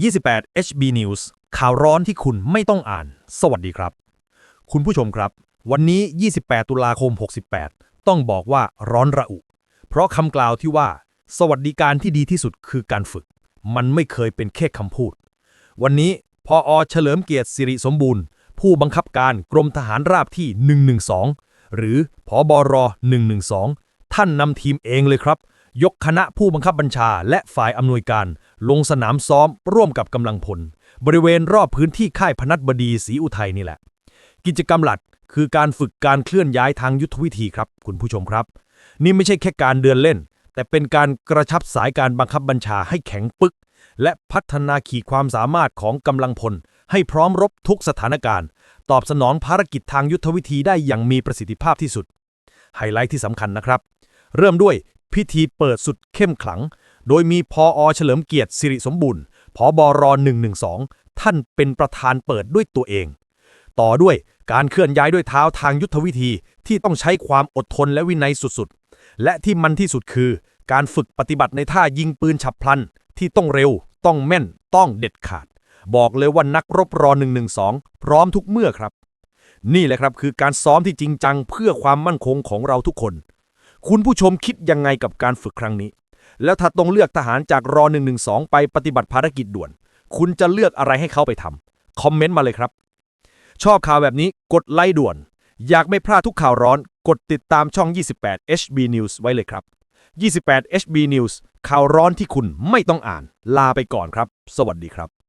28 HB News ข่าวร้อนที่คุณไม่ต้องอ่าน สวัสดีครับ คุณผู้ชมครับ วันนี้ 28 ตุลาคม 68 ต้องบอกว่าร้อนระอุ เพราะคำกล่าวที่ว่า สวัสดิการที่ดีที่สุดคือการฝึก มันไม่เคยเป็นแค่คำพูด วันนี้พออเฉลิมเกียรติสิริสมบูรณ์ ผู้บังคับการกรมทหารราบที่ 112 หรือผอบอร112 ท่านนำทีมเองเลยครับ ยกคณะผู้บังคับบัญชาและฝ่ายอำนวยการ ลงสนามซ้อมร่วมกับกำลังพล บริเวณรอบพื้นที่ค่ายพนัสบดีศรีอุทัยนี่แหละ กิจกรรมหลักคือการฝึกการเคลื่อนย้ายทางยุทธวิธีครับ คุณผู้ชมครับ นี่ไม่ใช่แค่การเดินเล่น แต่เป็นการกระชับสายการบังคับบัญชาให้แข็งปึก และพัฒนาขีดความสามารถของกำลังพล ให้พร้อมรบทุกสถานการณ์ ตอบสนองภารกิจทางยุทธวิธีได้อย่างมีประสิทธิภาพที่สุดไฮไลท์ที่สำคัญนะครับ เริ่มด้วย พิธีเปิดสุดเข้มขลัง โดยมีพออเฉลิมเกียรติสิริสมบูรณ์ผอบอร112 ท่านเป็นประธานเปิดด้วยตัวเอง ต่อด้วยการเคลื่อนย้ายด้วยเท้าทางยุทธวิธีที่ต้องใช้ความอดทนและวินัยสุดๆ และที่มันที่สุดคือ การฝึกปฏิบัติในท่ายิงปืนฉับพลัน ที่ต้องเร็ว ต้องแม่น ต้องเด็ดขาด บอกเลยว่านักรบรอ112 พร้อมทุกเมื่อครับ นี่แหละครับคือการซ้อมที่จริงจังเพื่อความมั่นคงของเราทุกคน คุณผู้ชมคิดยังไงกับการฝึกครั้งนี้ แล้วถ้าต้องเลือกทหารจากรอ112 ไปปฏิบัติภารกิจด่วน คุณจะเลือกอะไรให้เขาไปทำคอมเมนต์มาเลยครับ ชอบข่าวแบบนี้กดไลค์ด่วน อยากไม่พลาดทุกข่าวร้อน กดติดตามช่อง 28 HB News ไว้เลยครับ 28 HB News ข่าวร้อนที่คุณไม่ต้องอ่าน ลาไปก่อนครับ สวัสดีครับ